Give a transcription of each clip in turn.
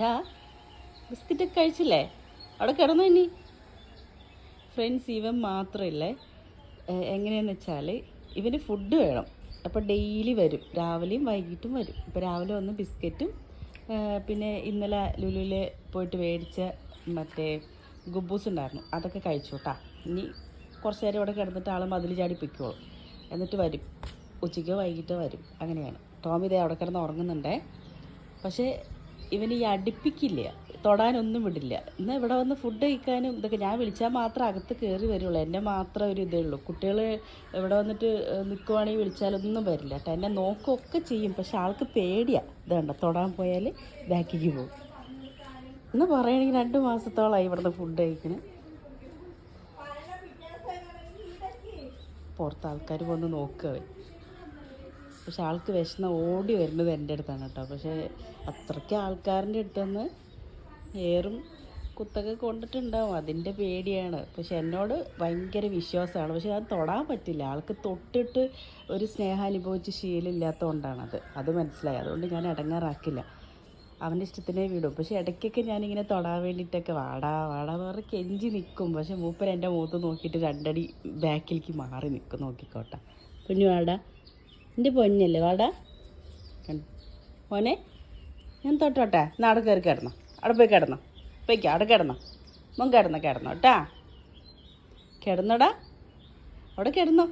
ടാ ബിസ്ക്കറ്റൊക്കെ കഴിച്ചില്ലേ? അവിടെ കിടന്നു ഇനി. ഫ്രണ്ട്സ് ഇവൻ മാത്രമല്ലേ എങ്ങനെയാണെന്ന് വെച്ചാൽ ഇവന് ഫുഡ് വേണം. അപ്പോൾ ഡെയിലി വരും. രാവിലെയും വൈകിട്ടും വരും. ഇപ്പോൾ രാവിലെ വന്ന് ബിസ്ക്കറ്റും പിന്നെ ഇന്നലെ ലുലുവിൽ പോയിട്ട് മേടിച്ച മറ്റേ ഗുബൂസ് ഉണ്ടായിരുന്നു. അതൊക്കെ കഴിച്ചു കേട്ടാ ഇനി കുറച്ച് നേരം ഇവിടെ കിടന്നിട്ട് ആൾ മതിൽ ചാടി പൊയ്ക്കോളും. എന്നിട്ട് വരും. ഉച്ചയ്ക്കോ വൈകിട്ടോ വരും. അങ്ങനെയാണ്. ടോം ഇതേ അവിടെ കിടന്ന് ഉറങ്ങുന്നുണ്ടേ. പക്ഷേ ഇവന് ഈ അടുപ്പിക്കില്ല. തൊടാനൊന്നും വിടില്ല. എന്നാൽ ഇവിടെ വന്ന് ഫുഡ് കഴിക്കാനും ഇതൊക്കെ ഞാൻ വിളിച്ചാൽ മാത്രം അകത്ത് കയറി വരുള്ളൂ. എന്നെ മാത്രം ഒരു ഇതേ ഉള്ളൂ. കുട്ടികൾ ഇവിടെ വന്നിട്ട് നിൽക്കുവാണെങ്കിൽ വിളിച്ചാലൊന്നും വരില്ല കേട്ടോ. എന്നെ നോക്കുകയൊക്കെ ചെയ്യും. പക്ഷെ ആൾക്ക് പേടിയാണ് ഇതുണ്ട് തൊടാൻ പോയാൽ ബാക്കിക്ക് പോകും. എന്ന് പറയുകയാണെങ്കിൽ രണ്ട് മാസത്തോളമായി ഇവിടുന്ന് ഫുഡ് കഴിക്കണേ. പുറത്ത് ആൾക്കാർ വന്ന് നോക്കുക പക്ഷെ ആൾക്ക് വിശന്ന് ഓടി വരുന്നത് എന്റെ അടുത്താണ് കേട്ടോ. പക്ഷേ അത്രയ്ക്ക് ആൾക്കാരുടെ അടുത്തുനിന്ന് ഏറും കുത്തൊക്കെ കൊണ്ടിട്ടുണ്ടാവും. അതിന്റെ പേടിയാണ്. പക്ഷെ എന്നോട് ഭയങ്കര വിശ്വാസമാണ്. പക്ഷെ അത് തൊടാൻ പറ്റില്ല. ആൾക്ക് തൊട്ടിട്ട് ഒരു സ്നേഹം അനുഭവിച്ച് ശീലമില്ലാത്തതുകൊണ്ടാണത്. അത് മനസ്സിലായി. അതുകൊണ്ട് ഞാൻ ഇടങ്ങാറാക്കില്ല അവന്റെ ഇഷ്ടത്തിനേ വിടും. പക്ഷെ ഇടയ്ക്കൊക്കെ ഞാനിങ്ങനെ തൊടാൻ വേണ്ടിയിട്ടൊക്കെ വാടാ വാടാ എന്ന് പറഞ്ഞ് കെഞ്ചി നിൽക്കും. പക്ഷെ മൂപ്പർ എന്റെ മുഖത്ത് നോക്കിയിട്ട് രണ്ടടി ബാക്കിലേക്ക് മാറി നിൽക്കും. നോക്കിക്കോട്ടെ. കുഞ്ഞു വാടാ. എന്റെ പൊന്നല്ലേ വാടാ? മോനെ ഞാൻ തൊട്ടോട്ടെ. എന്നാൽ അവിടെ കയറി കിടന്നോ. അവിടെ പോയി കിടന്നോ. പോയിക്കോ അവിടെ കിടന്നോ. മോൻ കിടന്ന കിടന്നോ കേട്ടാ. കിടന്നോടാ. അവിടെ കിടന്നോ.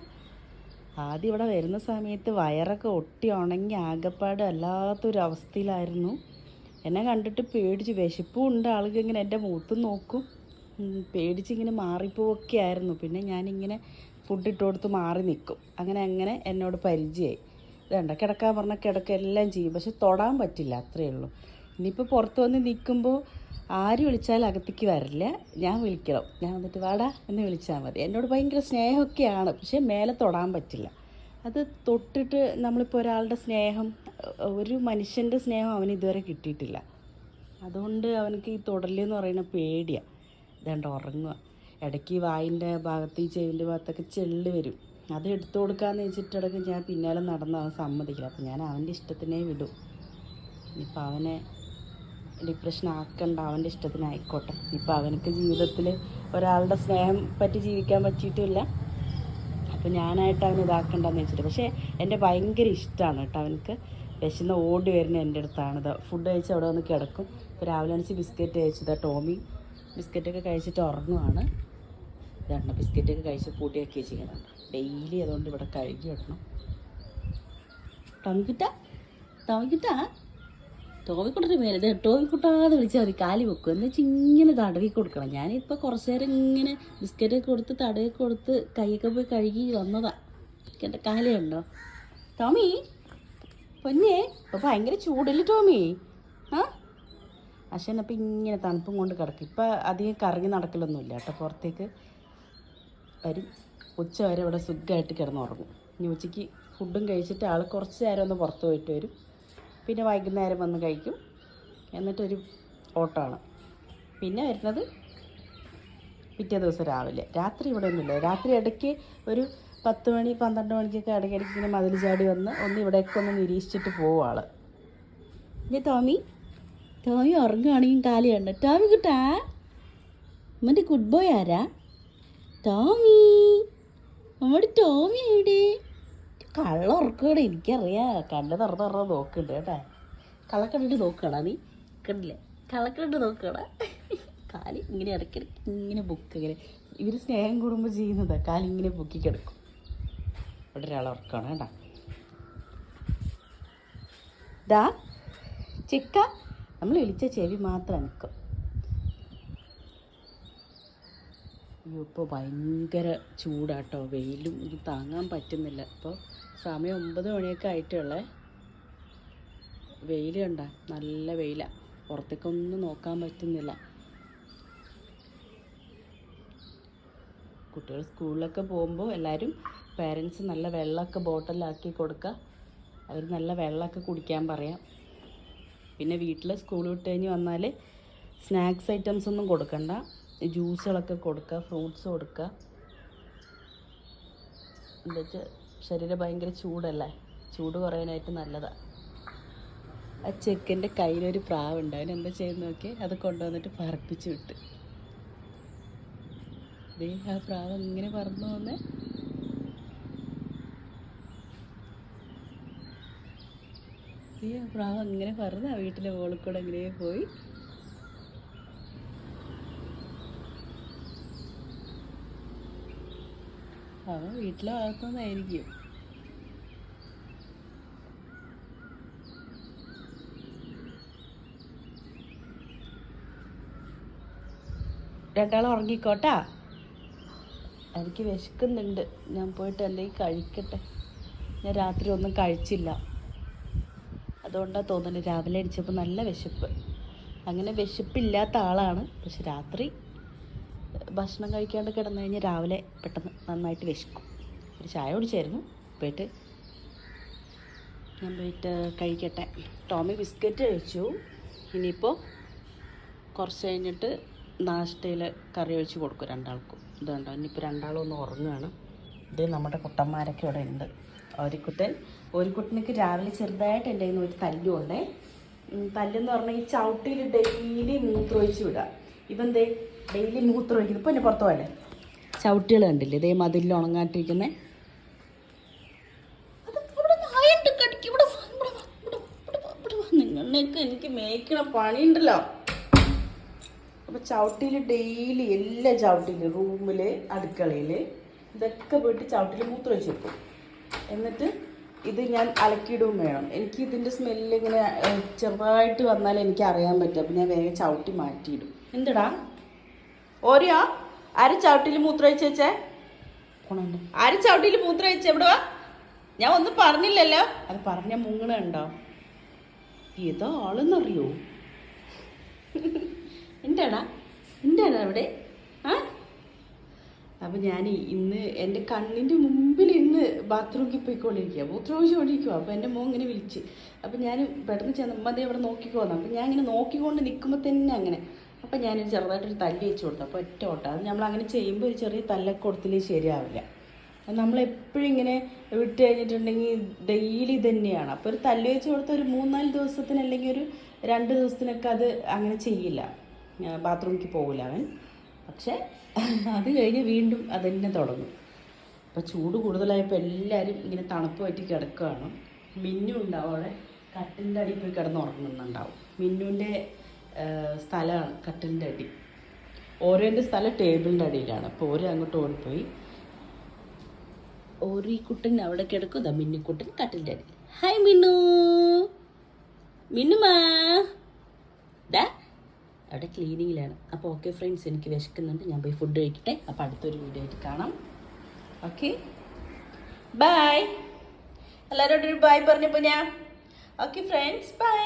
ആദ്യം ഇവിടെ വരുന്ന സമയത്ത് വയറൊക്കെ ഒട്ടി ഉണങ്ങി ആകപ്പാട് അല്ലാത്തൊരു അവസ്ഥയിലായിരുന്നു. എന്നെ കണ്ടിട്ട് പേടിച്ച് വിശപ്പും ഉണ്ട്. ആൾക്ക് ഇങ്ങനെ എന്റെ മുഖത്ത് നോക്കും. പേടിച്ചിങ്ങനെ മാറിപ്പോവൊക്കെ ആയിരുന്നു പിന്നെ ഞാനിങ്ങനെ ഫുഡ് ഇട്ട് കൊടുത്ത് മാറി നിൽക്കും. അങ്ങനെ അങ്ങനെ എന്നോട് പരിചയമായി വേണ്ട കിടക്കാൻ പറഞ്ഞാൽ കിടക്ക എല്ലാം ചെയ്യും. പക്ഷെ തൊടാൻ പറ്റില്ല അത്രയേ ഉള്ളൂ. ഇനിയിപ്പോൾ പുറത്ത് വന്ന് നിൽക്കുമ്പോൾ ആര് വിളിച്ചാലും അകത്തേക്ക് വരില്ല. ഞാൻ വിളിക്കണം. ഞാൻ വന്നിട്ട് വാടാ എന്ന് വിളിച്ചാൽ മതി. എന്നോട് ഭയങ്കര സ്നേഹമൊക്കെയാണ്. പക്ഷേ മേലെ തൊടാൻ പറ്റില്ല. അത് തൊട്ടിട്ട് നമ്മളിപ്പോൾ ഒരാളുടെ സ്നേഹം ഒരു മനുഷ്യന്റെ സ്നേഹം അവന് ഇതുവരെ കിട്ടിയിട്ടില്ല. അതുകൊണ്ട് അവനക്ക് ഈ തൊടലെന്ന് പറയുന്ന പേടിയാണ് ഇതാണ്ട് ഉറങ്ങുക ഇടയ്ക്ക് വായിന്റെ ഭാഗത്ത് ഈ ചെവിന്റെ ഭാഗത്തൊക്കെ ചെള്ളി വരും. അത് എടുത്തു കൊടുക്കാമെന്ന് വെച്ചിട്ടിടയ്ക്ക് ഞാൻ പിന്നാലെ നടന്ന് അവൻ സമ്മതിക്കില്ല. അപ്പം ഞാൻ അവന്റെ ഇഷ്ടത്തിനേ വിടും. ഇപ്പം അവനെ ഡിപ്രഷൻ ആക്കണ്ട അവന്റെ ഇഷ്ടത്തിനായിക്കോട്ടെ ഇപ്പം അവനക്ക് ജീവിതത്തിൽ ഒരാളുടെ സ്നേഹം പറ്റി ജീവിക്കാൻ പറ്റിയിട്ടില്ല. അപ്പം ഞാനായിട്ട് അവൻ ഇതാക്കണ്ടെന്ന് വെച്ചിട്ട്. പക്ഷേ എന്റെ ഭയങ്കര ഇഷ്ടമാണ് കേട്ടോ അവനക്ക് വിശന്ന് ഓടി വരുന്ന എന്റെ അടുത്താണ്. ഫുഡ് കഴിച്ച് അവിടെ വന്ന് കിടക്കും. ഇപ്പോൾ രാവിലെ അണിച്ച് ബിസ്ക്കറ്റ് കഴിച്ചത് ടോമി ബിസ്ക്കറ്റൊക്കെ കഴിച്ചിട്ട് ഉറങ്ങുവാണ്. ഇതാണ് ബിസ്ക്കറ്റൊക്കെ കഴിച്ച് പൂട്ടിയൊക്കെ വെച്ചിരിക്കുന്നുണ്ട് ഡെയിലി അതുകൊണ്ട് ഇവിടെ കഴുകി ഇടണം ടോമിക്കുട്ട ടോമിക്കുട്ട ടോമിക്കുട്ടന്റെ ഇത് ടോമിക്കുട്ടാന്ന് വിളിച്ചാൽ മതി. കാലി വെക്കും. എന്ന് വെച്ചാൽ ഇങ്ങനെ തടവി കൊടുക്കണം. ഞാനിപ്പോൾ കുറച്ച് നേരം ഇങ്ങനെ ബിസ്ക്കറ്റ് കൊടുത്ത് തടവി കൊടുത്ത് കൈയൊക്കെ പോയി കഴുകി വന്നതാണ് എന്റെ കാലുണ്ടോ ടോമി? പൊന്നേ? ഇപ്പോൾ ഭയങ്കര ചൂടല്ലേ ടോമി? ആ? അശ്വനപ്പം ഇങ്ങനെ തണുപ്പും കൊണ്ട് കിടക്കും. ഇപ്പം അധികം കറങ്ങി നടക്കലൊന്നുമില്ല കേട്ടോ. പുറത്തേക്ക് വരും. ഉച്ച വരെ ഇവിടെ സുഖമായിട്ട് കിടന്നുറങ്ങും ഇനി ഉച്ചയ്ക്ക് ഫുഡും കഴിച്ചിട്ട് ആൾ കുറച്ച് നേരം ഒന്ന് പുറത്ത് പോയിട്ട് വരും. പിന്നെ വൈകുന്നേരം വന്ന് കഴിക്കും. എന്നിട്ടൊരു ഓട്ടമാണ്. പിന്നെ വരുന്നത് പിറ്റേ ദിവസം രാവിലെ. രാത്രി ഇവിടെ ഒന്നുമില്ല. രാത്രി ഇടയ്ക്ക് ഒരു പത്ത് മണി പന്ത്രണ്ട് മണിക്കൊക്കെ ഇടയ്ക്കിടയ്ക്ക് ഇങ്ങനെ മതിൽ ചാടി വന്ന് ഒന്ന് ഇവിടേക്കൊന്ന് നിരീക്ഷിച്ചിട്ട് പോവും ആൾ. ഇനി ടോമി ടോമി ഉറങ്ങുകയാണെങ്കിൽ കാലി ഉണ്ട് ടോമി കുട്ടാ? ഉമ്മന്റെ ഗുഡ് ബോയ് ആരാ? ടോമി നമ്മുടെ ടോമി എവിടെ? കള്ള ഉറക്കുകയാണ് എനിക്കറിയാം. കണ്ണ് തുറന്ന് തുറന്ന് നോക്കുന്നുണ്ട് കേട്ടാ. കള്ളക്കണ്ടിട്ട് നോക്കണ നീ. കണ്ടില്ലേ? കള്ളക്കണ്ടിട്ട് നോക്കണ കാലി ഇങ്ങനെ ഇടയ്ക്കിടയ്ക്ക് ഇങ്ങനെ ബുക്ക് ഇങ്ങനെ. ഇവർ സ്നേഹം കൂടുമ്പോൾ ചെയ്യുന്നതാ. കാലി ഇങ്ങനെ പൊക്കി കിടക്കും. ഇവിടെ ഒരാൾ ഉറക്കാണ് കേട്ടാ. ദാ ചിക്ക. നമ്മൾ വിളിച്ച ചെവി മാത്രം നിൽക്കും. അയ്യോ ഇപ്പോൾ ഭയങ്കര ചൂടാട്ടോ. വെയിലും എനിക്ക് താങ്ങാൻ പറ്റുന്നില്ല. ഇപ്പോൾ സമയം ഒമ്പത് മണിയൊക്കെ ആയിട്ടുള്ളേ. വെയിൽ കണ്ട നല്ല വെയിലാണ് പുറത്തേക്കൊന്നും നോക്കാൻ പറ്റുന്നില്ല. കുട്ടികൾ സ്കൂളിലൊക്കെ പോകുമ്പോൾ എല്ലാവരും പേരൻസ് നല്ല വെള്ളമൊക്കെ ബോട്ടിലാക്കി കൊടുക്കുക അവർ നല്ല വെള്ളമൊക്കെ കുടിക്കാൻ പറയാം. പിന്നെ വീട്ടിൽ സ്കൂൾ വിട്ട് കഴിഞ്ഞ് വന്നാൽ സ്നാക്സ് ഐറ്റംസ് ഒന്നും കൊടുക്കണ്ട. ജ്യൂസുകളൊക്കെ കൊടുക്കുക ഫ്രൂട്ട്സ് കൊടുക്കുക എന്താ വെച്ചാൽ ശരീരം ഭയങ്കര ചൂടല്ലേ? ചൂട് കുറയാനായിട്ട് നല്ലതാണ് ആ ചെക്കന്റെ കയ്യിലൊരു പ്രാവുണ്ട്. അവൻ എന്താ ചെയ്യുന്ന നോക്കി അത് കൊണ്ടുവന്നിട്ട് പറപ്പിച്ചു വിട്ട്. ആ പ്രാവ് ഇങ്ങനെ പറന്നു വന്ന് ആ പ്രാവ് അങ്ങനെ പറന്ന് ആ വീട്ടിലെ മുകളിൽ അങ്ങനെ പോയി. അവൻ വീട്ടിലെ വളർത്തുന്നതായിരിക്കും രണ്ടാളും ഉറങ്ങിക്കോട്ടാ? എനിക്ക് വിശക്കുന്നുണ്ട്. ഞാൻ പോയിട്ട് അല്ലെങ്കിൽ കഴിക്കട്ടെ. ഞാൻ രാത്രി ഒന്നും കഴിച്ചില്ല. അതുകൊണ്ടാണ് തോന്നുന്നത് രാവിലെ അടിച്ചപ്പോൾ നല്ല വിശപ്പ്. അങ്ങനെ വിശപ്പില്ലാത്ത ആളാണ്. പക്ഷെ രാത്രി ഭക്ഷണം കഴിക്കാണ്ട് കിടന്നു കഴിഞ്ഞാൽ രാവിലെ പെട്ടെന്ന് നന്നായിട്ട് വിശക്കും. ഒരു ചായ കുടിച്ചായിരുന്നു. പോയിട്ട് ഞാൻ പോയിട്ട് കഴിക്കട്ടെ. ടോമി ബിസ്ക്കറ്റ് കഴിച്ചു. ഇനിയിപ്പോൾ കുറച്ച് കഴിഞ്ഞിട്ട് നാഷ്ടയിൽ കറി ഒഴിച്ച് കൊടുക്കും രണ്ടാൾക്കും. ഇത് കണ്ടോ ഇനിയിപ്പോൾ രണ്ടാളും ഒന്ന് ഉറങ്ങുകയാണ് ഇത് നമ്മുടെ കുട്ടന്മാരൊക്കെ ഇവിടെ ഉണ്ട്. ഓരിക്കുട്ടൻ ഓരിക്കുട്ടനക്ക് രാവിലെ ചെറുതായിട്ട് എന്റെ കയ്യിൽ നിന്ന് ഒരു തല്ലുണ്ടേ ഉണ്ടേ തല്ലെന്ന് പറഞ്ഞാൽ ഈ ചവിട്ടിയിൽ ഡെയിലി മൂത്രമൊഴിച്ച് വിടുക ഇപ്പം ദേ ഡെയിലി മൂത്രമൊഴിക്കുന്നു ഇപ്പം എന്നെ പുറത്ത് പോലെ ചവിട്ടികൾ കണ്ടില്ലേ? ഇതേ മതിലിൽ ഉണങ്ങാട്ടിരിക്കുന്നത് എനിക്ക് മേക്കണ പണിയുണ്ടല്ലോ. അപ്പോൾ ചവിട്ടിയിൽ ഡെയിലി എല്ലാ ചവിട്ടിയിലും റൂമിൽ അടുക്കളയിൽ ഇതൊക്കെ പോയിട്ട് ചവിട്ടിയിൽ മൂത്രം വെച്ച് വെക്കും. എന്നിട്ട് ഇത് ഞാൻ അലക്കിയിടുകയും വേണം. എനിക്ക് ഇതിന്റെ സ്മെല്ല് ഇങ്ങനെ ചെറുതായിട്ട് വന്നാൽ എനിക്ക് അറിയാൻ പറ്റും. അപ്പം ഞാൻ വേഗം ചവിട്ടി മാറ്റിയിടും. എന്തിടാ? ഓരോ ആര് ചവിട്ടിൽ മൂത്രം വെച്ച് വെച്ചേ? പോണുണ്ട് ആരും ചവിട്ടിയിൽ മൂത്രം വെച്ച് എവിടെ വാ ഞാൻ ഒന്നും പറഞ്ഞില്ലല്ലോ. അത് പറഞ്ഞ മുങ്ങണുണ്ടോ ഏതോ ആളെന്നറിയോ? എന്താടാ? എന്താടാ അവിടെ? ആ? അപ്പം ഞാൻ ഇന്ന് എന്റെ കണ്ണിന്റെ മുമ്പിൽ ഇന്ന് ബാത്റൂമിൽ പോയിക്കൊണ്ടിരിക്കുക മൂത്രം ഒഴിച്ചുകൊണ്ടിരിക്കുക അപ്പോൾ എന്റെ മോൻ ഇങ്ങനെ വിളിച്ച്. അപ്പം ഞാൻ പെട്ടെന്ന് ചെന്ന് അമ്മതേ അവിടെ നോക്കിക്കോന്നു. അപ്പം ഞാൻ ഇങ്ങനെ നോക്കിക്കൊണ്ട് നിൽക്കുമ്പോൾ തന്നെ അങ്ങനെ. അപ്പം ഞാനൊരു ചെറുതായിട്ടൊരു തല്ല് വെച്ച് കൊടുത്തു. അപ്പോൾ ഒറ്റ ഓട്ടം. അത് നമ്മൾ അങ്ങനെ ചെയ്യുമ്പോൾ ഒരു ചെറിയ തല്ലൊക്കെ കൊടുത്തില്ലേ ശരിയാവില്ല. നമ്മളെപ്പോഴും ഇങ്ങനെ വിട്ട് കഴിഞ്ഞിട്ടുണ്ടെങ്കിൽ ഡെയിലി തന്നെയാണ്. അപ്പോൾ ഒരു തല്ല് വെച്ച് കൊടുത്ത ഒരു മൂന്നാൽ ദിവസത്തിന് അല്ലെങ്കിൽ ഒരു രണ്ട് ദിവസത്തിനൊക്കെ അത് അങ്ങനെ ചെയ്യില്ല. ബാത്റൂമിലേക്ക് പോകില്ല അവൻ. പക്ഷേ അത് കഴിഞ്ഞ് വീണ്ടും അത് തന്നെ തുടങ്ങും. അപ്പോൾ ചൂട് കൂടുതലായപ്പോൾ എല്ലാവരും ഇങ്ങനെ തണുപ്പ് പറ്റി കിടക്കുകയാണ്. മിന്നു ഉണ്ടാവും അവിടെ കട്ടിലിന്റെ അടിയിൽ പോയി കിടന്ന് ഉറങ്ങുന്നുണ്ടാവും. മിന്നുവിന്റെ സ്ഥലമാണ് കട്ടിലിന്റെ അടി. ഓരോന്റെ സ്ഥലം ടേബിളിന്റെ അടിയിലാണ്. അപ്പോൾ ഓരോ അങ്ങോട്ട് ഓടിപ്പോയി. ഓരോ കുട്ടൻ അവിടെ കിടക്കും. മിന്നുക്കുട്ടൻ കട്ടിലിന്റെ അടി. ഹായ് മിന്നു. മിന്നുമാ. അവിടെ ക്ലീനിങ്ങിലാണ്. അപ്പോൾ ഓക്കെ ഫ്രണ്ട്സ് എനിക്ക് വിശക്കുന്നുണ്ട്. ഞാൻ പോയി ഫുഡ് കഴിക്കട്ടെ. അപ്പോൾ അടുത്തൊരു വീഡിയോ ആയിട്ട് കാണാം. ഓക്കെ ബൈ എല്ലാവരോടും ഒരു ബൈ പറഞ്ഞപ്പോൾ ഞാൻ ഓക്കെ ഫ്രണ്ട്സ് ബൈ